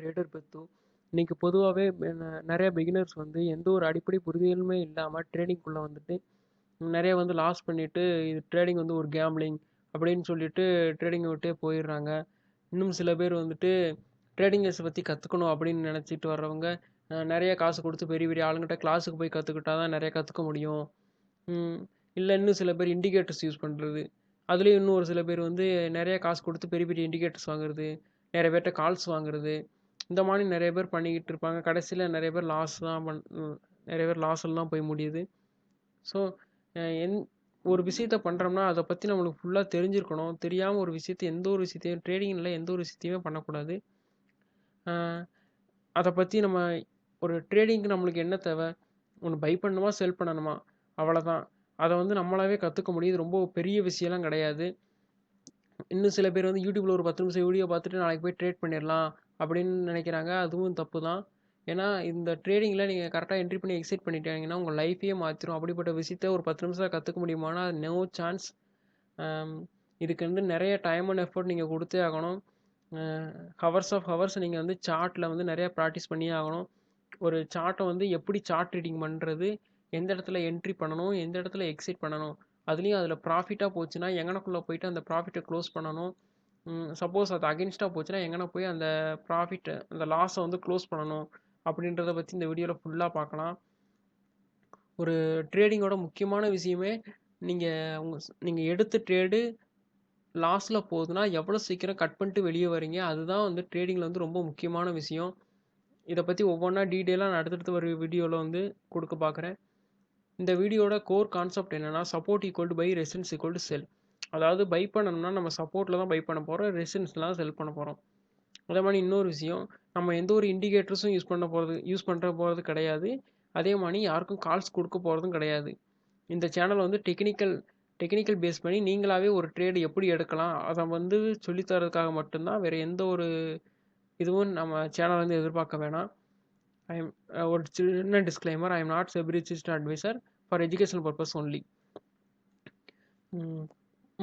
Trader பெத்து இன்றைக்கி பொதுவாகவே நிறைய பிகினர்ஸ் வந்து எந்த ஒரு அடிப்படை புரிதலுமே இல்லாமல் ட்ரேடிங்குள்ளே வந்துட்டு நிறைய வந்து லாஸ் பண்ணிவிட்டு இது ட்ரேடிங் வந்து ஒரு கேம்லிங் அப்படின்னு சொல்லிட்டு ட்ரேடிங்கை விட்டே போயிடுறாங்க. இன்னும் சில பேர் வந்துட்டு ட்ரேடிங்கர்ஸை பற்றி கற்றுக்கணும் அப்படின்னு நினச்சிட்டு வர்றவங்க நிறைய காசு கொடுத்து பெரிய பெரிய ஆளுங்கிட்ட கிளாஸுக்கு போய் கற்றுக்கிட்டா தான் நிறைய கற்றுக்க முடியும். இல்லை இன்னும் சில பேர் இண்டிகேட்டர்ஸ் யூஸ் பண்ணுறது அதுலேயும் இன்னும் ஒரு சில பேர் வந்து நிறைய காசு கொடுத்து பெரிய பெரிய இண்டிகேட்டர்ஸ் வாங்குறது நிறைய பேர்கிட்ட கால்ஸ் வாங்குறது. இந்த மாதிரி நிறைய பேர் பண்ணிக்கிட்டு இருப்பாங்க. கடைசியில் நிறைய பேர் லாஸ் தான் பண் நிறைய பேர் லாஸில் தான் போய் முடியுது. ஸோ எந் ஒரு விஷயத்த பண்ணுறோம்னா அதை பற்றி நம்மளுக்கு ஃபுல்லாக தெரிஞ்சிருக்கணும். தெரியாமல் ஒரு விஷயத்தை எந்த ஒரு விஷயத்தையும் ட்ரேடிங்கில் எந்த ஒரு விஷயத்தையுமே பண்ணக்கூடாது. அதை பற்றி நம்ம ஒரு ட்ரேடிங்க்கு நம்மளுக்கு என்ன தேவை? ஒன்று பை பண்ணணுமா செல் பண்ணணுமா? அவ்வளோதான் அதை வந்து நம்மளாவே கற்றுக்க முடியுது ரொம்ப பெரிய விஷயம்லாம் கிடையாது. இன்னும் சில பேர் வந்து யூடியூப்பில் ஒரு பத்து நிமிஷம் வீடியோ பார்த்துட்டு நாளைக்கு போய் ட்ரேட் பண்ணிடலாம். அப்படின்னு நினைக்கிறாங்க. அதுவும் தப்பு தான். ஏன்னா இந்த ட்ரேடிங்கில் நீங்கள் கரெக்டாக என்ட்ரி பண்ணி எக்ஸைட் பண்ணிட்டீங்கன்னா உங்கள் லைஃபையே மாற்றிடும் அப்படிப்பட்ட விஷயத்த ஒரு பத்து நிமிஷம் கற்றுக்க முடியுமானா அது நோ சான்ஸ் இதுக்கு வந்து நிறைய டைம் அண்ட் எஃபர்ட் நீங்கள் கொடுத்தே ஆகணும். ஹவர்ஸ் ஆஃப் ஹவர்ஸ் நீங்கள் வந்து சார்ட்டில் வந்து நிறையா ப்ராக்டிஸ் பண்ணியே ஆகணும். ஒரு சார்ட்டை வந்து எப்படி சார்ட் ரீடிங் பண்ணுறது எந்த இடத்துல என்ட்ரி பண்ணணும்? எந்த இடத்துல எக்ஸிட் பண்ணணும்? அதுலேயும் அதில் ப்ராஃபிட்டாக போச்சுன்னா எங்கனக்குள்ளே போயிட்டு அந்த ப்ராஃபிட்டை க்ளோஸ் பண்ணணும். சப்போஸ் அது அகென்ஸ்டாக போச்சுன்னா எங்கன போய் அந்த ப்ராஃபிட்டை அந்த லாஸை வந்து க்ளோஸ் பண்ணணும் அப்படின்றத பற்றி இந்த வீடியோவில் ஃபுல்லாக பார்க்கலாம். ஒரு ட்ரேடிங்கோட முக்கியமான விஷயமே நீங்கள் உங்கள் நீங்கள் எடுத்த ட்ரேடு லாஸில் போகுதுன்னா எவ்வளோ சீக்கிரம் கட் பண்ணிட்டு வெளியே வரீங்க அதுதான் வந்து ட்ரேடிங்கில் வந்து ரொம்ப முக்கியமான விஷயம். இதை பற்றி ஒவ்வொன்றா டீட்டெயிலாக நான் அடுத்தடுத்து ஒரு வீடியோவில் வந்து கொடுக்க பார்க்குறேன். இந்த வீடியோட கோர் கான்செப்ட் என்னென்னா support equal to buy resistance equal to sell அதாவது பை பண்ணணும்னா நம்ம சப்போர்ட்டில் தான் பை பண்ண போகிறோம் ரெசிடன்ஸ்லாம் செல் பண்ண போகிறோம் அதே மாதிரி இன்னொரு விஷயம் நம்ம எந்த ஒரு இண்டிகேட்டர்ஸும் யூஸ் பண்ண போகிறது யூஸ் பண்ணுற போகிறது கிடையாது. அதே மாதிரி யாருக்கும் கால்ஸ் கொடுக்க போகிறதும் கிடையாது. இந்த சேனல் வந்து டெக்னிக்கல் டெக்னிக்கல் பேஸ் பண்ணி நீங்களாகவே ஒரு ட்ரேடு எப்படி எடுக்கலாம் அதை வந்து சொல்லித்தரதுக்காக மட்டும்தான் வேறு எந்த ஒரு இதுவும் நம்ம சேனல் வந்து எதிர்பார்க்க வேணாம். ஐ எம் ஒரு சின்ன disclaimer I am not SEBI registered advisor for educational purpose only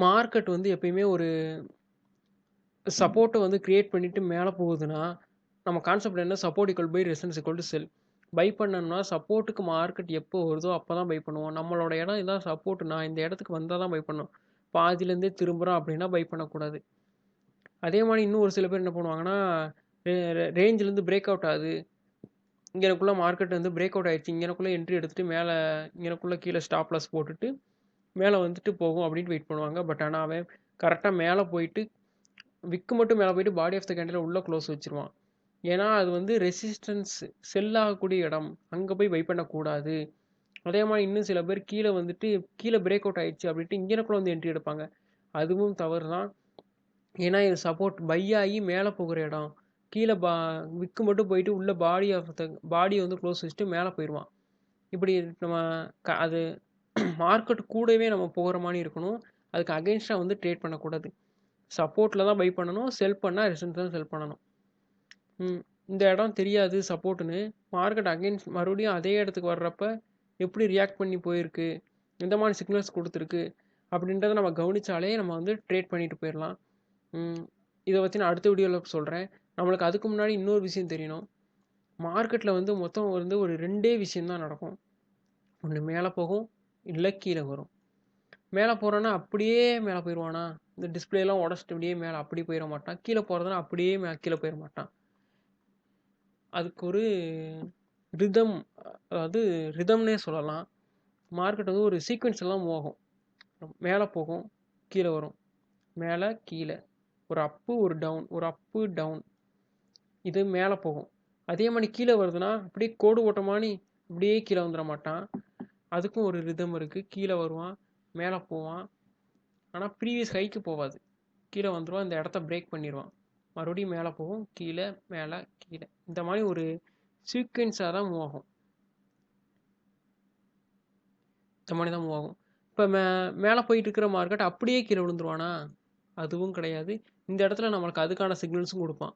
market வந்து எப்பயுமே ஒரு சப்போர்ட்டை வந்து க்ரியேட் பண்ணிவிட்டு மேலே போகுதுன்னா நம்ம கான்செப்ட் என்ன? Support equal buy resistance equal to sell buy பண்ணணும்னா சப்போர்ட்டுக்கு மார்க்கெட் எப்போ வருதோ அப்போ தான் பை பண்ணுவோம். நம்மளோட இடம் இதான் சப்போர்ட் நான் இந்த இடத்துக்கு வந்தால் தான் பை பண்ணும். பாதியிலேருந்தே திரும்புகிறோம் அப்படின்னா பை பண்ணக்கூடாது. அதே மாதிரி இன்னும் ஒரு சில பேர் என்ன பண்ணுவாங்கன்னா ரேஞ்சிலேருந்து பிரேக் அவுட் ஆகுது. இங்கனக்குள்ளே மார்க்கெட் வந்து பிரேக் அவுட் ஆகிடுச்சு இங்கனக்குள்ளே என்ட்ரி எடுத்துகிட்டு மேலே இங்கனக்குள்ளே கீழே ஸ்டாப் லாஸ் போட்டுட்டு மேலே வந்துட்டு போகும் அப்படின்ட்டு வெயிட் பண்ணுவாங்க. பட் ஆனால் அவன் கரெக்டாக மேலே போயிட்டு விக்கு மட்டும் மேலே போயிட்டு பாடி ஆஃப் த கேண்டில் உள்ளே க்ளோஸ் வச்சுருவான். ஏன்னா அது வந்து ரெசிஸ்டன்ஸ் செல் ஆகக்கூடிய இடம். அங்கே போய் வை பண்ணக்கூடாது. அதே மாதிரி இன்னும் சில பேர் கீழே வந்துட்டு கீழே பிரேக் அவுட் ஆயிடுச்சு அப்படின்ட்டு இங்கேனக்குள்ள வந்து என்ட்ரி எடுப்பாங்க. அதுவும் தவறு தான் ஏன்னா இது சப்போர்ட் பை ஆகி மேலே போகிற இடம். கீழே பா விக்கு மட்டும் போயிட்டு உள்ளே பாடி ஆஃப் த பாடியை வந்து க்ளோஸ் வச்சுட்டு மேலே போயிடுவான் இப்படி நம்ம க அது மார்க்கெட் கூடவே நம்ம போகிற மாதிரி இருக்கணும். அதுக்கு அகேன்ஸ்டாக வந்து ட்ரேட் பண்ணக்கூடாது. சப்போர்ட்டில் தான் பை பண்ணணும். செல் பண்ணால் ரெசன்ஸ் தான் செல் பண்ணணும். இந்த இடம் தெரியாது சப்போர்ட்டுன்னு மார்க்கெட் அகெயின்ஸ்ட் மறுபடியும் அதே இடத்துக்கு வர்றப்ப எப்படி ரியாக்ட் பண்ணி போயிருக்கு? எந்த மாதிரி சிக்னல்ஸ் கொடுத்துருக்கு? அப்படின்றத நம்ம கவனித்தாலே நம்ம வந்து ட்ரேட் பண்ணிட்டு போயிடலாம். இதை பற்றி நான் அடுத்த வீடியோவில் சொல்கிறேன் நம்மளுக்கு அதுக்கு முன்னாடி இன்னொரு விஷயம் தெரியணும். மார்க்கெட்டில் வந்து மொத்தம் வந்து ஒரு ரெண்டே விஷயம்தான் நடக்கும். ஒன்று மேலே போகும் இல்லை கீழே வரும். மேலே போகிறோன்னா அப்படியே மேலே போயிடுவானா இந்த டிஸ்பிளேலாம் உடச்சிட்டு அப்படியே மேலே அப்படி போயிட மாட்டான். கீழே போகிறதுனா அப்படியே மே கீழே போயிட மாட்டான். அதுக்கு ஒரு ரிதம் அதாவது ரிதம்னே சொல்லலாம். மார்க்கெட் வந்து ஒரு சீக்வன்ஸ் எல்லாம் போகும் மேலே போகும் கீழே வரும். மேலே கீழே. ஒரு அப்பு ஒரு டவுன் ஒரு அப்பு டவுன் இது மேலே போகும். அதே மாதிரி கீழே வருதுன்னா அப்படியே கோடு ஓட்டமானி அப்படியே கீழே வந்துட மாட்டான். அதுக்கும் ஒரு ரிதம் இருக்குது கீழே வருவான் மேலே போவான். ஆனால் ப்ரீவியஸ் ஹைக்கு போகாது. கீழே வந்துடுவான் இந்த இடத்த பிரேக் பண்ணிடுவான் மறுபடியும் மேலே போகும். கீழே மேலே கீழே. இந்த மாதிரி ஒரு சீக்வென்ஸாக தான் மூவ் ஆகும். இந்த மாதிரி தான் மூவ் ஆகும். இப்போ மே மேலே போயிட்டு இருக்கிற மார்க்கெட் அப்படியே கீழே விழுந்துருவானா? அதுவும் கிடையாது. இந்த இடத்துல நம்மளுக்கு அதுக்கான சிக்னல்ஸும் கொடுப்பான்.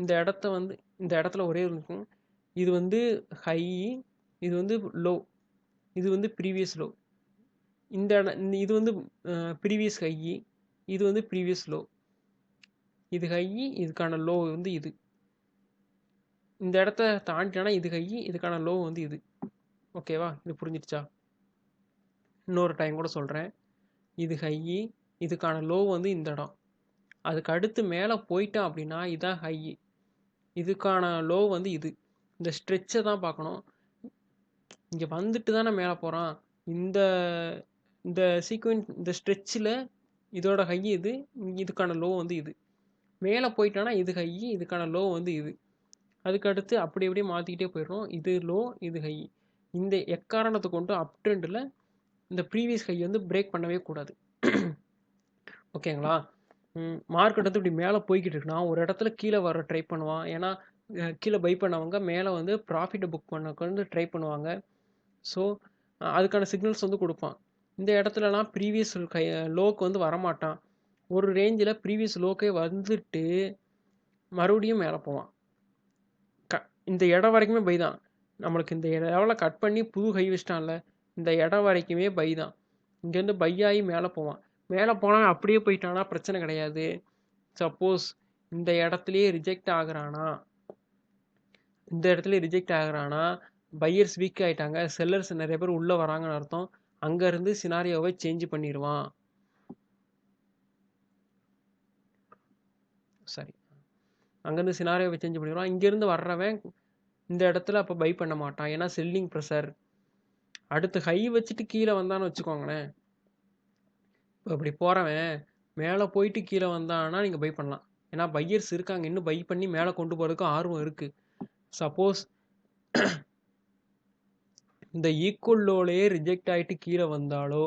இந்த இடத்த வந்து இந்த இடத்துல ஒரே இருக்கும் இது வந்து ஹை இது வந்து லோ இது வந்து ப்ரீவியஸ் லோ இந்த இடம் இது வந்து ப்ரீவியஸ் ஹையி இது வந்து ப்ரீவியஸ் லோ இது ஹையி இதுக்கான லோ வந்து இது. இந்த இடத்த தாண்டினா இது ஹையி இதுக்கான லோ வந்து இது. ஓகேவா இது புரிஞ்சிடுச்சா? இன்னொரு டைம் கூட சொல்கிறேன் இது ஹையி இதுக்கான லோ வந்து இந்த இடம். அதுக்கு அடுத்து மேலே போயிட்டேன் அப்படின்னா இதான் ஹை இதுக்கான லோ வந்து இது. இந்த ஸ்ட்ரெச்சை தான் பார்க்கணும். இங்கே வந்துட்டு தானே மேலே போகிறான் இந்த இந்த சீக்வன்ஸ் இந்த ஸ்ட்ரெச்சில் இதோட ஹை இது இதுக்கான லோ வந்து இது. மேலே போயிட்டானா இது ஹை இதுக்கான லோ வந்து இது. அதுக்கு அடுத்து அப்படி அப்படியே மாற்றிக்கிட்டே போயிடும் இது லோ இது ஹை இந்த எக்காரணத்தை கொண்டு அப் ட்ரெண்டில் இந்த ப்ரீவியஸ் ஹை வந்து பிரேக் பண்ணவே கூடாது. ஓகேங்களா? மார்க்கெட் வந்து இப்படி மேலே போய்கிட்டு இருக்குன்னா ஒரு இடத்துல கீழே வர ட்ரை பண்ணுவான். ஏன்னா கீழே பை பண்ணவங்க மேலே வந்து ப்ராஃபிட்டை புக் பண்ண வந்து ட்ரை பண்ணுவாங்க. ஸோ அதுக்கான சிக்னல்ஸ் வந்து கொடுப்பான். இந்த இடத்துலலாம் ப்ரீவியஸ் கை லோக்கு வந்து வரமாட்டான். ஒரு ரேஞ்சில் ப்ரீவியஸ் லோக்கே வந்துட்டு மறுபடியும் மேலே போவான். க இந்த இடம் வரைக்குமே பை தான். நம்மளுக்கு இந்த லெவலை கட் பண்ணி புது கை வச்சிட்டான்ல இந்த இடம் வரைக்குமே பை தான். இங்கேருந்து பையாகி மேலே போவான். மேலே போனால் அப்படியே போயிட்டானா பிரச்சனை கிடையாது. சப்போஸ் இந்த இடத்துலையே ரிஜெக்ட் ஆகுறானா? இந்த இடத்துல ரிஜெக்ட் ஆகுறானா? பையர்ஸ் வீக் ஆகிட்டாங்க செல்லர்ஸ் நிறைய பேர் உள்ளே வராங்கன்னு அர்த்தம். அங்கேருந்து சினாரியோவை சேஞ்ச் பண்ணிடுவான். சரி. அங்கேருந்து சினாரியோவை சேஞ்ச் பண்ணிடுவான். இங்கேருந்து வர்றவன் இந்த இடத்துல அப்போ பை பண்ண மாட்டான். ஏன்னா செல்லிங் ப்ரெஷர் அடுத்து ஹை வச்சுட்டு கீழே வந்தான்னு வச்சுக்கோங்களேன். இப்போ இப்படி போகிறவன் மேலே போயிட்டு கீழே வந்தான்னா நீங்கள் பை பண்ணலாம். ஏன்னா பையர்ஸ் இருக்காங்க. இன்னும் பை பண்ணி மேலே கொண்டு போகிறதுக்கு ஆர்வம் இருக்குது சப்போஸ் இந்த ஈக்குவல் லோலையே ரிஜெக்ட் ஆகிட்டு கீழே வந்தாலோ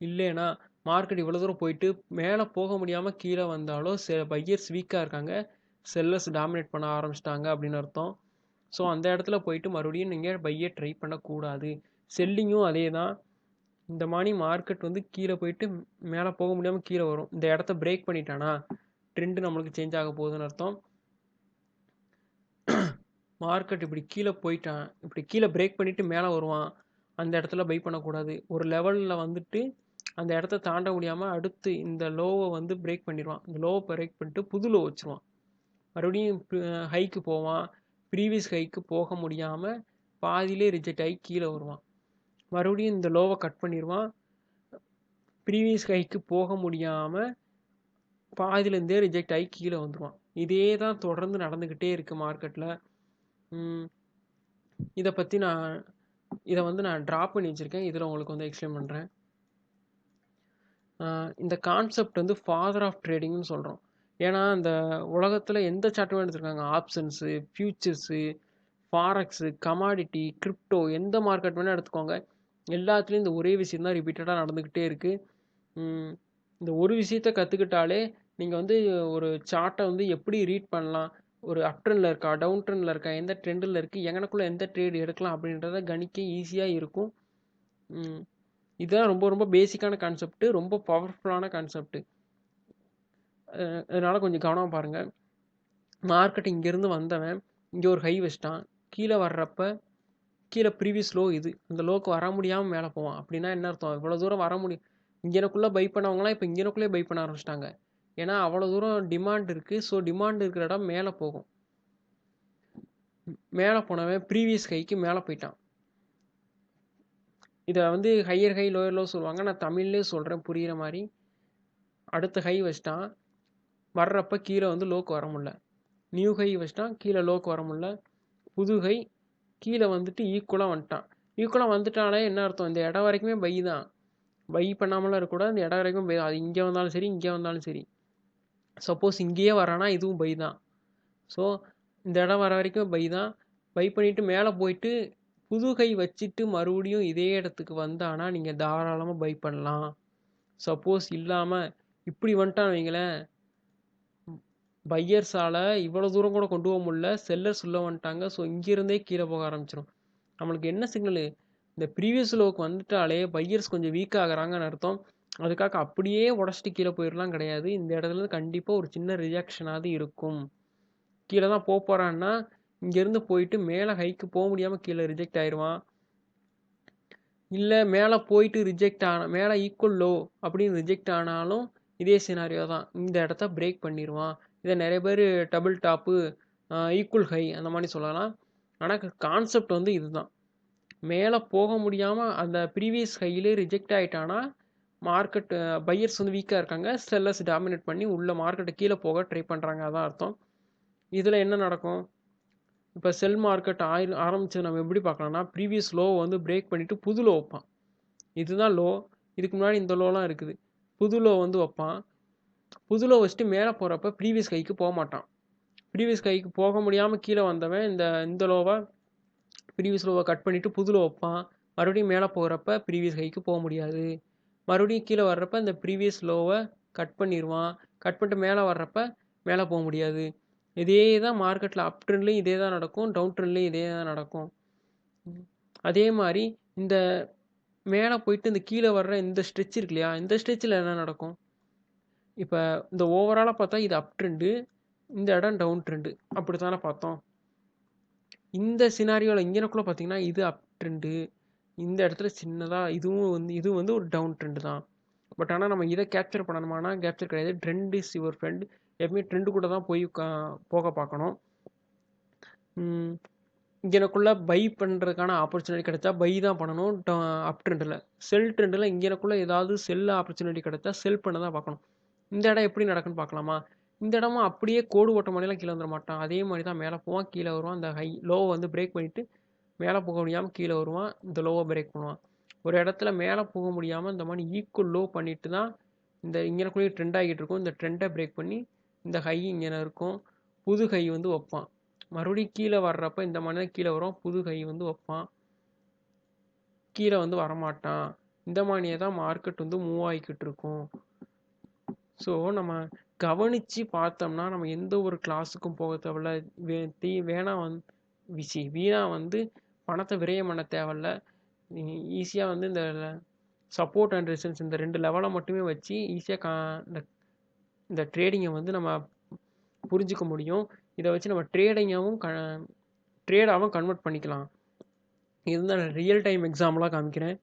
இல்லைனா மார்க்கெட் இவ்வளோ தூரம் போயிட்டு மேலே போக முடியாமல் கீழே வந்தாலோ செ பையர்ஸ் வீக்காக இருக்காங்க செல்லர்ஸ் டாமினேட் பண்ண ஆரம்பிச்சிட்டாங்க அப்படின்னு அர்த்தம். ஸோ அந்த இடத்துல போயிட்டு மறுபடியும் நீங்கள் பையை ட்ரை பண்ணக்கூடாது. செல்லிங்கும் அதே தான் இந்த மாதிரி மார்க்கெட் வந்து கீழே போயிட்டு மேலே போக முடியாமல் கீழே வரும். இந்த இடத்த பிரேக் பண்ணிட்டானா ட்ரெண்டு நம்மளுக்கு சேஞ்ச் ஆக போகுதுன்னு அர்த்தம். மார்க்கெட் இப்படி கீழே போயிட்டான். இப்படி கீழே பிரேக் பண்ணிவிட்டு மேலே வருவான். அந்த இடத்துல பை பண்ணக்கூடாது. ஒரு லெவலில் வந்துட்டு அந்த இடத்த தாண்ட முடியாமல் அடுத்து இந்த லோவை வந்து பிரேக் பண்ணிடுவான். இந்த லோவை பிரேக் பண்ணிட்டு புது லோ வச்சுருவான். மறுபடியும் ஹைக்கு போவான். ப்ரீவியஸ் ஹைக்கு போக முடியாமல் பாதியிலே ரிஜெக்ட் ஆகி கீழே வருவான். மறுபடியும் இந்த லோவை கட் பண்ணிடுவான். ப்ரீவியஸ் ஹைக்கு போக முடியாமல் பாதியிலேருந்தே ரிஜெக்ட் ஆகி கீழே வந்துடுவான் இதே தான் தொடர்ந்து நடந்துக்கிட்டே இருக்குது மார்க்கெட்டில் இதை பற்றி நான் இதை வந்து நான் ட்ராப் பண்ணி வச்சுருக்கேன். இதில் உங்களுக்கு வந்து எக்ஸ்பிளைன் பண்ணுறேன் இந்த கான்செப்ட் வந்து ஃபாதர் ஆஃப் ட்ரேடிங்னு சொல்கிறோம் ஏன்னா இந்த உலகத்தில் எந்த சார்ட்டுமே எடுத்துருக்காங்க? Options futures forex commodity crypto எந்த மார்க்கெட் வேணால் எடுத்துக்கோங்க. எல்லாத்துலேயும் இந்த ஒரே விஷயம் தான் ரிப்பீட்டடாக நடந்துக்கிட்டே இருக்குது இந்த ஒரு விஷயத்த கற்றுக்கிட்டாலே நீங்கள் வந்து ஒரு சார்ட்டை வந்து எப்படி ரீட் பண்ணலாம்? ஒரு அப் ட்ரெண்டில் இருக்கா டவுன் ட்ரெண்டில் இருக்கா எந்த ட்ரெண்டில் இருக்குது எங்கனக்குள்ளே எந்த ட்ரேட் எடுக்கலாம் அப்படின்றத கணிக்க ஈஸியாக இருக்கும். இதுதான் ரொம்ப ரொம்ப பேசிக்கான கான்செப்ட்டு ரொம்ப பவர்ஃபுல்லான கான்செப்ட்டு அதனால் கொஞ்சம் கவனமாக பாருங்கள் மார்க்கெட் இங்கேருந்து வந்தவன் இங்கே ஒரு ஹை வச்சிட்டான் கீழே வர்றப்ப கீழே ப்ரீவியஸ் லோ இது அந்த லோக்கு வர முடியாமல் மேலே போவான். அப்படின்னா என்ன அர்த்தம்? இவ்வளோ தூரம் வர முடியும் இங்கனக்குள்ளே பை பண்ணவங்களாம் இப்போ இங்கனக்குள்ளே பை பண்ண ஆரம்பிச்சிட்டாங்க. ஏன்னா அவ்வளோ தூரம் டிமாண்ட் இருக்குது ஸோ டிமாண்ட் இருக்கிற இடம் மேலே போகும். மேலே போனவன் ப்ரீவியஸ் ஹைக்கு மேலே போயிட்டான். இதை வந்து ஹையர் ஹை லோயர் லோ சொல்லுவாங்க. நான் தமிழ்லேயே சொல்கிறேன் புரிகிற மாதிரி. அடுத்த ஹை வச்சிட்டான். வர்றப்ப கீழே வந்து லோக்கு வர முடியல. நியூ ஹை வச்சிட்டான். கீழே லோக்கு வர முடியல. புது ஹை கீழே வந்துட்டு ஈக்குவலாக வந்துட்டான். ஈக்குவலாக வந்துட்டாலே என்ன அர்த்தம்? இந்த இடம் வரைக்குமே பை தான். பை பண்ணாமலாம் இருக்கக்கூடாது. இந்த இடம் வரைக்கும் பை அது இங்கே வந்தாலும் சரி இங்கே வந்தாலும் சரி. சப்போஸ் இங்கேயே வரானா இதுவும் பை தான். ஸோ இந்த இடம் வர வரைக்கும் பை தான். பை பண்ணிவிட்டு மேலே போயிட்டு புது கை வச்சுட்டு மறுபடியும் இதே இடத்துக்கு வந்தானா நீங்கள் தாராளமாக பை பண்ணலாம். சப்போஸ் இல்லாமல் இப்படி வந்துட்டான் வைங்களேன். பையர்ஸால் இவ்வளோ தூரம் கூட கொண்டு போக முடியல. செல்லர் சொல்ல வந்துட்டாங்க. ஸோ இங்கேருந்தே கீழே போக ஆரம்பிச்சிடும் நம்மளுக்கு என்ன சிக்னலு இந்த ப்ரீவியஸ் லோவுக்கு வந்துட்டாலே பையர்ஸ் கொஞ்சம் வீக் ஆகிறாங்கன்னு அர்த்தம். அதுக்காக அப்படியே உடச்சிட்டு கீழே போயிடலாம் கிடையாது. இந்த இடத்துல கண்டிப்பாக ஒரு சின்ன ரியாக்ஷனாவது இருக்கும். கீழே தான் போக போகிறான்னா இங்கேருந்து போயிட்டு மேலே ஹைக்கு போக முடியாமல் கீழே ரிஜெக்ட் ஆயிடுவான் இல்லை மேலே போயிட்டு ரிஜெக்ட் ஆன மேலே ஈக்குவல் லோ அப்படின்னு ரிஜெக்ட் ஆனாலும் இதே சினாரியோ தான். இந்த இடத்த பிரேக் பண்ணிடுவான் இதை நிறைய பேர் டபுள் டாப்பு ஈக்குவல் ஹை அந்த மாதிரி சொல்லலாம். ஆனால் கான்செப்ட் வந்து இதுதான். மேலே போக முடியாமல் அந்த ப்ரீவியஸ் ஹையிலே ரிஜெக்ட் ஆகிட்டானா மார்க்கெட் பையர்ஸ் வந்து வீக்காக இருக்காங்க. செல்லர்ஸ் டாமினேட் பண்ணி உள்ள மார்க்கெட்டை கீழே போக ட்ரை பண்ணுறாங்க அதான் அர்த்தம். இதில் என்ன நடக்கும்? இப்போ செல் மார்க்கெட் ஆயில் ஆரம்பித்து நம்ம எப்படி பார்க்கலாம்னா ப்ரீவியஸ் லோ வந்து பிரேக் பண்ணிவிட்டு புது லோ வைப்பான். இதுதான் லோ இதுக்கு முன்னாடி இந்த லோலாம் இருக்குது. புது லோ வந்து வைப்பான். புது லோ வச்சுட்டு மேலே போகிறப்ப ப்ரீவியஸ் கைக்கு போக மாட்டான். ப்ரீவியஸ் கைக்கு போக முடியாமல் கீழே வந்தவன் இந்த இந்த லோவை ப்ரீவியஸ் லோவை கட் பண்ணிவிட்டு புது லோ வைப்பான். மறுபடியும் மேலே போகிறப்ப ப்ரீவியஸ் கைக்கு போக முடியாது. மறுபடியும் கீழே வர்றப்ப இந்த ப்ரீவியஸ் லோவை கட் பண்ணிடுவான் கட் பண்ணிட்டு மேலே வர்றப்ப மேலே போக முடியாது. இதே தான் மார்க்கெட்டில் அப் ட்ரெண்ட்லேயும் இதே தான் நடக்கும் டவுன் ட்ரெண்ட்லேயும் இதே தான் நடக்கும். அதே மாதிரி இந்த மேலே போயிட்டு இந்த கீழே வர்ற இந்த ஸ்ட்ரெச் இருக்கு இல்லையா இந்த ஸ்ட்ரெச்சில் என்ன நடக்கும்? இப்போ இந்த ஓவராலாக பார்த்தா இது அப் ட்ரெண்டு இந்த இடம் டவுன் ட்ரெண்டு அப்படி தானே பார்த்தோம். இந்த சினாரியோவில் இங்கனக்குள்ளே பார்த்தீங்கன்னா இது அப் ட்ரெண்டு இந்த இடத்துல சின்னதாக இதுவும் வந்து இது வந்து ஒரு டவுன் ட்ரெண்டு தான். பட் ஆனால் நம்ம இதை கேப்சர் பண்ணணுமானா கேப்சர் கிடையாது. ட்ரெண்ட் இஸ் யுவர் ஃப்ரெண்ட் எப்பவுமே ட்ரெண்டு கூட தான் போய் போக பார்க்கணும். இங்கனக்குள்ளே பை பண்ணுறதுக்கான ஆப்பர்ச்சுனிட்டி கிடைச்சா பை தான் பண்ணணும். அப் ட்ரெண்டில் செல் ட்ரெண்டில் இங்கனக்குள்ளே ஏதாவது செல் ஆப்பர்ச்சுனிட்டி கிடைச்சா செல் பண்ண தான் பார்க்கணும். இந்த இடம் எப்படி நடக்குன்னு பார்க்கலாமா? இந்த இடமும் அப்படியே கோடு ஓட்ட மாதிரிலாம் கீழே வந்துட மாட்டான். அதே மாதிரி தான் மேலே போவான் கீழே வருவான். அந்த ஹை லோவை வந்து பிரேக் பண்ணிவிட்டு மேலே போக முடியாமல் கீழே வருவான் இந்த லோவை பிரேக் பண்ணுவான். ஒரு இடத்துல மேலே போக முடியாமல் இந்த மாதிரி ஈக்குவல் லோ பண்ணிட்டு தான் இந்த இங்கனக்குள்ளேயே ட்ரெண்ட் ஆகிட்டு இருக்கும். இந்த ட்ரெண்டை பிரேக் பண்ணி இந்த ஹை இங்கே இருக்கும். புது ஹை வந்து வைப்பான். மறுபடியும் கீழே வர்றப்ப இந்த மாதிரி தான் கீழே வரும். புது ஹை வந்து வைப்பான். கீழே வந்து வரமாட்டான். இந்த மாதிரியே தான் மார்க்கெட் வந்து மூவ் ஆகிக்கிட்டு இருக்கும். ஸோ நம்ம கவனித்து பார்த்தோம்னா நம்ம எந்த ஒரு கிளாஸுக்கும் போக தேவையில்ல. வே தீ வேணாம் வந்து விசி வீணா வந்து பணத்தை விரயம் பண்ண தேவையில்ல. ஈஸியாக வந்து இந்த சப்போர்ட் அண்ட் ரெசிஸ்டன்ஸ் இந்த ரெண்டு லெவலை மட்டுமே வச்சு ஈஸியாக கா இந்த இந்த ட்ரேடிங்கை வந்து நம்ம புரிஞ்சிக்க முடியும். இதை வச்சு நம்ம ட்ரேடிங்காகவும் க ட்ரேடாகவும் கன்வெர்ட் பண்ணிக்கலாம். இது வந்து நான் ரியல் டைம் எக்ஸாம்பிளாக காமிக்கிறேன்.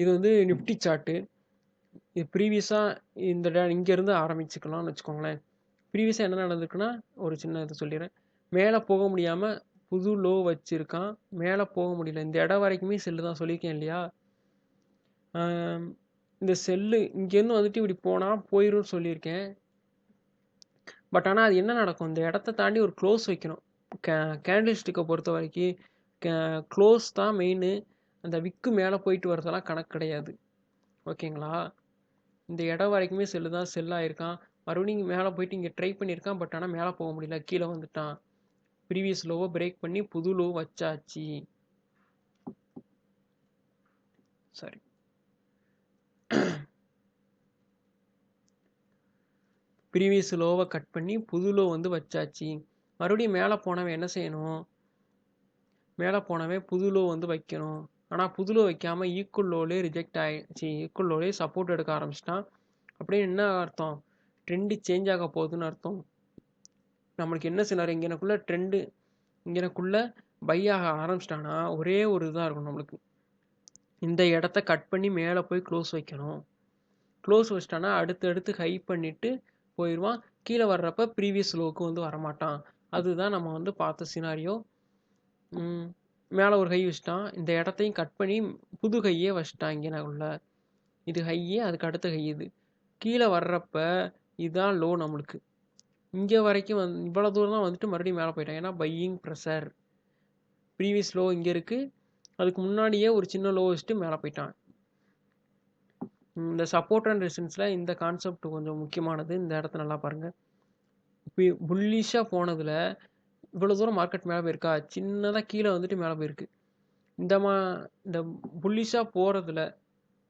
இது வந்து நிஃப்டி சார்ட்டு இது ப்ரீவியஸாக இந்த இங்கேருந்து ஆரம்பிச்சுக்கலாம்னு வச்சுக்கோங்களேன். ப்ரீவியஸாக என்ன நடந்திருக்குன்னா ஒரு சின்ன இதை சொல்லிடுறேன். மேலே போக முடியாமல் புது லோ வச்சுருக்கான். மேலே போக முடியல. இந்த இடம் வரைக்குமே செல்லு தான் சொல்லியிருக்கேன் இல்லையா? இந்த செல்லு இங்கேருந்து வந்துட்டு இப்படி போனால் போயிடும்னு சொல்லியிருக்கேன். பட் ஆனால் அது என்ன நடக்கும்? இந்த இடத்த தாண்டி ஒரு க்ளோஸ் வைக்கணும். கே கேண்டில் ஸ்டிக்கை பொறுத்த வரைக்கும் கே க்ளோஸ் தான் மெயின் அந்த விக்கு மேலே போயிட்டு வரதெல்லாம் கணக்கு கிடையாது. ஓகேங்களா? இந்த இடம் வரைக்குமே செல்லு தான். செல்லாயிருக்கான் மறுபடியும் இங்கே மேலே போயிட்டு இங்கே ட்ரை பண்ணியிருக்கான். பட் ஆனால் மேலே போக முடியல. கீழே வந்துட்டான். ப்ரீவியஸ் லோவை பிரேக் பண்ணி புது லோ வச்சாச்சு. சாரி ப்ரீவியஸ் லோவை கட் பண்ணி புது லோ வந்து வச்சாச்சு. மறுபடியும் மேலே போனவன் என்ன செய்யணும்? மேலே போனவன் புது லோ வந்து வைக்கணும். ஆனால் புது லோ வைக்காமல் ஈக்குவல் லோலே ரிஜெக்ட் ஆகிடுச்சு ஈக்குவல் லோலே சப்போர்ட் எடுக்க ஆரம்பிச்சிட்டான். அப்படின்னு என்ன அர்த்தம்? ட்ரெண்டு சேஞ்ச் ஆக போகுதுன்னு அர்த்தம். நம்மளுக்கு என்ன சினாரி இங்கனக்குள்ளே ட்ரெண்டு இங்கனக்குள்ளே பை ஆக ஆரம்பிச்சிட்டான்னா ஒரே ஒரு இதாக இருக்கும் நம்மளுக்கு. இந்த இடத்த கட் பண்ணி மேலே போய் க்ளோஸ் வைக்கணும். க்ளோஸ் வச்சிட்டானா அடுத்து அடுத்து ஹை பண்ணிவிட்டு போயிடுவான் கீழே வர்றப்ப ப்ரீவியஸ் லோவுக்கு வந்து வரமாட்டான். அதுதான் நம்ம வந்து பார்த்த சினாரியோ. மேலே ஒரு ஹை வச்சிட்டான். இந்த இடத்தையும் கட் பண்ணி புது ஹையே வச்சிட்டான் இங்கே உள்ள இது ஹையே அதுக்கு அடுத்த ஹை இது. கீழே வர்றப்ப இதுதான் லோ நம்மளுக்கு. இங்கே வரைக்கும் வந் இவ்வளோ தூரம் தான் வந்துட்டு மறுபடியும் மேலே போயிட்டான். ஏன்னா பையிங் ப்ரெஷர் ப்ரீவியஸ் லோ இங்கே இருக்குது அதுக்கு முன்னாடியே ஒரு சின்ன லோ வச்சுட்டு மேலே போயிட்டான். இந்த சப்போர்ட் அண்ட் ரெசிஸ்டன்ஸில் இந்த கான்செப்ட் கொஞ்சம் முக்கியமானது. இந்த இடத்த நல்லா பாருங்கள் இப்போ புல்லிஷாக போனதில் இவ்வளோ தூரம் மார்க்கெட் மேலே போயிருக்கா? சின்னதாக கீழே வந்துட்டு மேலே போயிருக்கு. இந்த மா இந்த புல்லிஷாக போகிறதுல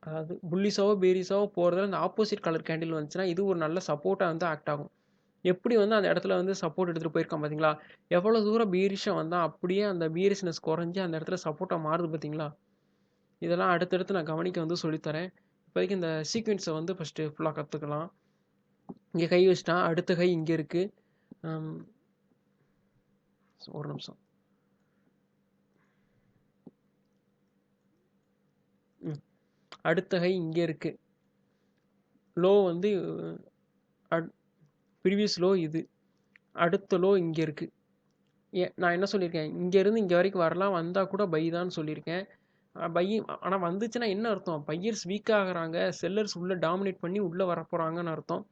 அதாவது புல்லிஷாவோ பேரிஸாவோ போகிறதுல இந்த ஆப்போசிட் கலர் கேண்டில் வந்துச்சுன்னா இது ஒரு நல்ல சப்போர்ட்டாக வந்து ஆக்ட் ஆகும். எப்படி வந்து அந்த இடத்துல வந்து சப்போர்ட் எடுத்துகிட்டு போயிருக்கான் பார்த்தீங்களா எவ்வளோ தூரம் பீரிஷம் வந்தால் அப்படியே அந்த பீரிஷ்னஸ் குறைஞ்சி அந்த இடத்துல சப்போர்ட்டாக மாறுது பார்த்தீங்களா இதெல்லாம் அடுத்தடுத்து நான் கவனிக்க வந்து சொல்லித்தரேன். இப்போதைக்கு இந்த சீக்வென்ஸை வந்து ஃபஸ்ட்டு ஃபுல்லாக கற்றுக்கலாம் இங்கே கை வச்சிட்டான். அடுத்த கை இங்கே இருக்குது ஒரு நிமிஷம். அடுத்த கை இங்கே இருக்குது லோ வந்து அட் ப்ரீவியஸ் லோ இது. அடுத்த லோ இங்கே இருக்குது ஏ நான் என்ன சொல்லியிருக்கேன்? இங்கேருந்து இங்கே வரைக்கும் வரலாம் வந்தால் கூட பை தான் சொல்லியிருக்கேன். பை ஆனால் வந்துச்சுன்னா என்ன அர்த்தம்? பையர்ஸ் வீக் ஆகிறாங்க செல்லர்ஸ் உள்ளே டாமினேட் பண்ணி உள்ளே வரப்போகிறாங்கன்னு அர்த்தம்.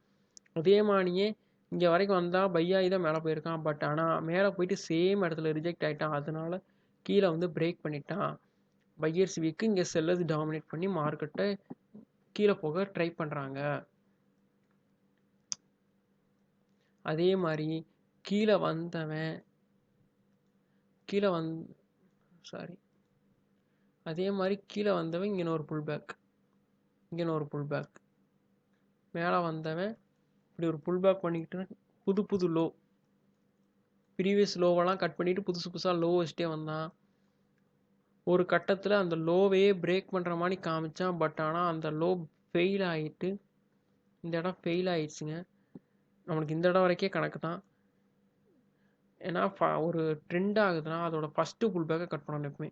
அதே மாதிரியே இங்கே வரைக்கும் வந்தால் பையாகி தான் மேலே போயிருக்கான். பட் ஆனால் மேலே போயிட்டு சேம் இடத்துல ரிஜெக்ட் ஆகிட்டான் அதனால் கீழே வந்து பிரேக் பண்ணிட்டான். பையர்ஸ் வீக்கு இங்கே செல்லர்ஸ் டாமினேட் பண்ணி மார்க்கெட்டை கீழே போக ட்ரை பண்ணுறாங்க அதே மாதிரி கீழே வந்தவன் கீழே வந் சாரி அதே மாதிரி கீழே வந்தவன் இங்கே ஒரு புல் பேக் இங்கே ஒரு புல் பேக் மேலே வந்தவன் இப்படி ஒரு புல் பேக் பண்ணிக்கிட்டு புது புது லோ ப்ரீவியஸ் லோவெல்லாம் கட் பண்ணிவிட்டு புதுசு புதுசாக லோ வச்சுட்டே வந்தான். ஒரு கட்டத்தில் அந்த லோவையே பிரேக் பண்ணுற மாதிரி காமிச்சான். பட் ஆனால் அந்த லோ ஃபெயில் ஆகிட்டு இந்த இடம் ஃபெயில் ஆயிடுச்சுங்க. நம்மளுக்கு இந்த இடம் வரைக்கே கணக்கு தான். ஏன்னா ஒரு ட்ரெண்ட் ஆகுதுன்னா அதோட ஃபஸ்ட்டு புல் பேக்கை கட் பண்ணணும் எப்பவுமே.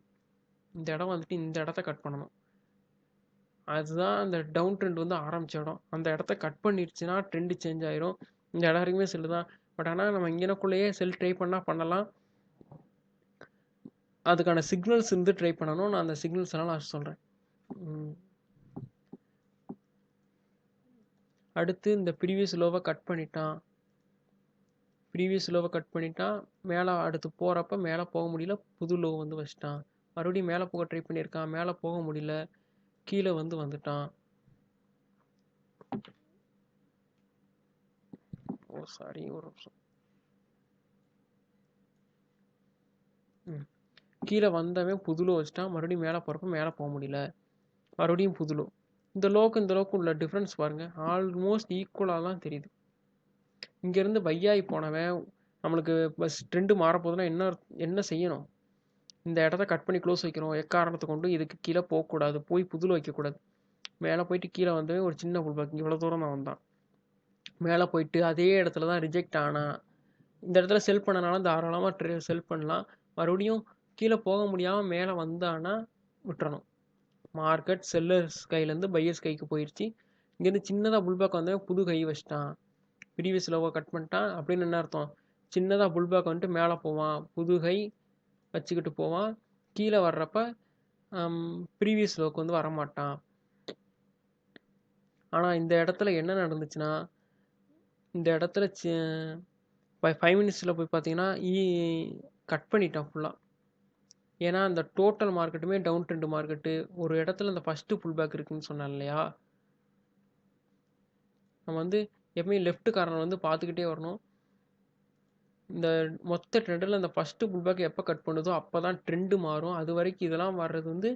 இந்த இடம் வந்துட்டு இந்த இடத்த கட் பண்ணணும். அதுதான் அந்த டவுன் ட்ரெண்ட் வந்து ஆரம்பித்த இடம். அந்த இடத்த கட் பண்ணிடுச்சுன்னா ட்ரெண்டு சேஞ்ச் ஆயிரும். இந்த இடம் வரைக்குமே செல்லு தான். பட் ஆனால் நம்ம இங்கனக்குள்ளேயே செல் ட்ரை பண்ணால் பண்ணலாம். அதுக்கான சிக்னல்ஸ் இருந்து ட்ரை பண்ணணும் நான் அந்த சிக்னல்ஸ் எல்லாம் நான் சொல்கிறேன் அடுத்து இந்த ப்ரீவியஸ் லோவை கட் பண்ணிட்டான். ப்ரீவியஸ் லோவை கட் பண்ணிட்டான். மேலே அடுத்து போகிறப்ப மேலே போக முடியல புது லோ வந்து வச்சிட்டான். மறுபடியும் மேலே போக ட்ரை பண்ணியிருக்கான். மேலே போக முடியல கீழே வந்து வந்துட்டான். ஓ சாரி ஒரு நிமிஷம். ம். கீழே வந்தவன் புதுலோ வச்சுட்டான். மறுபடியும் மேலே போகிறப்ப மேலே போக முடியல. மறுபடியும் புதுலோ இந்த லோக்கு இந்த லோக்கு உள்ள டிஃப்ரென்ஸ் பாருங்கள் ஆல்மோஸ்ட் ஈக்குவலாக தான் தெரியுது. இங்கேருந்து பையாகி போனவன் நம்மளுக்கு பஸ் ட்ரெண்டு மாறப்போதுன்னா என்ன என்ன செய்யணும்? இந்த இடத்த கட் பண்ணி க்ளோஸ் வைக்கிறோம் எக்காரணத்தை கொண்டு இதுக்கு கீழே போகக்கூடாது. போய் புதில் வைக்கக்கூடாது. மேலே போயிட்டு கீழே வந்தவன் ஒரு சின்ன புல்பாக் இவ்வளோ தூரம் தான். வந்தான் மேலே போயிட்டு அதே இடத்துல தான் ரிஜெக்ட் ஆனா இந்த இடத்துல செல் பண்ணனால தாராளமாக ட்ரெ செல் பண்ணலாம். மறுபடியும் கீழே போக முடியாமல் மேலே வந்தானா விட்டுறணும். மார்க்கெட் செல்லர்ஸ் கையிலேருந்து பையர்ஸ் கைக்கு போயிடுச்சு இங்கேருந்து சின்னதாக புல்பேக் வந்தவன் புது கை வச்சிட்டான். ப்ரீவியஸ் லோவை கட் பண்ணிட்டான். அப்படின்னு என்ன அர்த்தம்? சின்னதாக புல்பேக் வந்துட்டு மேலே போவான். புது கை வச்சுக்கிட்டு போவான். கீழே வர்றப்ப ப்ரீவியஸ் லோக்கு வந்து வரமாட்டான். ஆனால் இந்த இடத்துல என்ன நடந்துச்சுன்னா இந்த இடத்துல ஃபைவ் மினிட்ஸில் போய் பார்த்தீங்கன்னா ஈ கட் பண்ணிட்டான் ஃபுல்லாக ஏன்னா அந்த டோட்டல் மார்க்கெட்டுமே டவுன் ட்ரெண்ட் மார்க்கெட்டு ஒரு இடத்துல அந்த ஃபஸ்ட்டு புல் பேக் இருக்குதுன்னு சொன்னேன் இல்லையா? நம்ம வந்து எப்பவுமே லெஃப்ட் கார்னர் வந்து பார்த்துக்கிட்டே வரணும். இந்த மொத்த ட்ரெண்டில் இந்த ஃபஸ்ட்டு புல் பேக் எப்போ கட் பண்ணுதோ அப்போ தான் ட்ரெண்டு மாறும். அது வரைக்கும் இதெல்லாம் வர்றது வந்து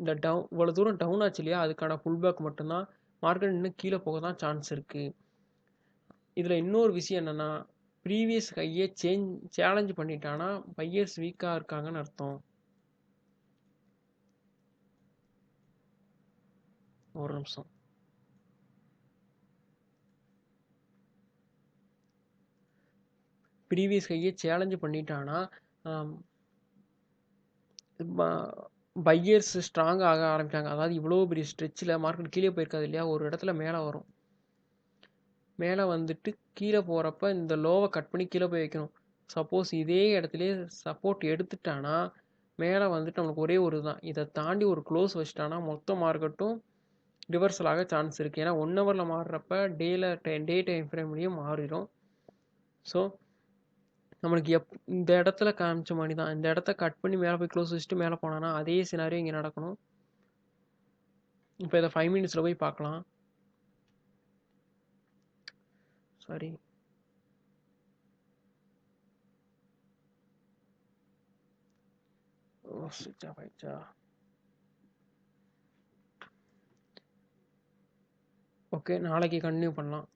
இந்த டவுன் இவ்வளோ தூரம் டவுன் ஆச்சு இல்லையா? அதுக்கான புல் பேக் மட்டும்தான். மார்க்கெட் இன்னும் கீழே போக தான் சான்ஸ் இருக்குது இதில் இன்னொரு விஷயம் என்னென்னா ப்ரீவியஸ் கையை சேஞ்ச் சேலஞ்ச் பண்ணிட்டான்னா பையர்ஸ் வீக்காக இருக்காங்கன்னு அர்த்தம். ஒரு நிமிஷம். ப்ரீவியஸ் கையை சேலஞ்சு பண்ணிட்டான்னா பையர்ஸ் ஸ்ட்ராங் ஆக ஆரம்பித்தாங்க அதாவது இவ்வளோ பெரிய ஸ்ட்ரெச்சில் மார்க்கெட் கீழே போயிருக்காது இல்லையா? ஒரு இடத்துல மேலே வரும். மேலே வந்துட்டு கீழே போகிறப்ப இந்த லோவை கட் பண்ணி கீழே போய் வைக்கணும். சப்போஸ் இதே இடத்துலையே சப்போர்ட் எடுத்துட்டானா மேலே வந்துட்டு நம்மளுக்கு ஒரே ஒரு தான் இதை தாண்டி ஒரு க்ளோஸ் வச்சுட்டானா மொத்த மார்க்கெட்டும் ரிவர்சல் ஆக சான்ஸ் இருக்குது ஏன்னா ஒன் ஹவரில் மாறுறப்ப டேல டே டைம் ஃப்ரேம்லேயும் மாறிடும். ஸோ நம்மளுக்கு எப் இந்த இடத்துல காமிச்ச மாதிரி தான் இந்த இடத்த கட் பண்ணி மேலே போய் க்ளோஸ் வச்சுட்டு மேலே போனானா அதே சினாரியும் இங்கே நடக்கணும். இப்போ இதை ஃபைவ் மினிட்ஸில் போய் பார்க்கலாம். சாரி. ஓ சுவிட்ச் ஆஃப் ஆயிடுச்சா? ஓகே நாளைக்கு கண்டினியூ பண்ணலாம்.